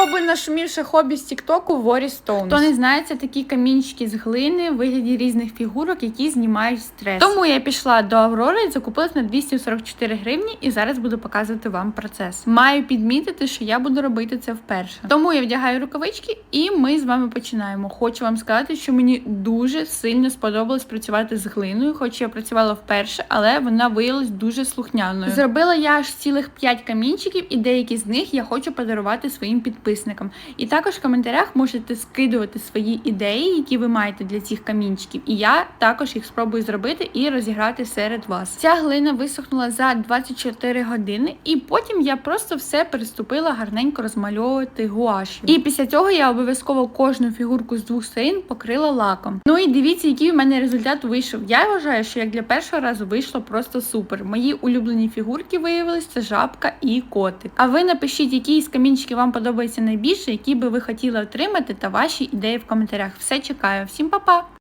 Спробуй нашумівше хобі з Тіктоку Worry Stones. Хто не знає, це такі камінчики з глини в вигляді різних фігурок, які знімають стрес. Тому я пішла до Аврори і закупилась на 244 гривні, і зараз буду показувати вам процес. Маю підмітити, що я буду робити це вперше. Тому я вдягаю рукавички, і ми з вами починаємо. Хочу вам сказати, що мені дуже сильно сподобалось працювати з глиною, хоч я працювала вперше, але вона виявилась дуже слухняною. Зробила я аж цілих 5 камінчиків, і деякі з них я хочу подарувати своїм підписникам. І також в коментарях можете скидувати свої ідеї, які ви маєте для цих камінчиків. І я також їх спробую зробити і розіграти серед вас. Ця глина висохнула за 24 години, і потім я просто все переступила гарненько розмальовувати гуашю. І після цього я обов'язково кожну фігурку з двох сторін покрила лаком. Ну і дивіться, який у мене результат вийшов. Я вважаю, що як для першого разу вийшло просто супер. Мої улюблені фігурки виявились це жабка і котик. А ви напишіть, які з камінчиків вам подобається найбільше, які би ви хотіли отримати, та ваші ідеї в коментарях. Все чекаю. Всім па-па!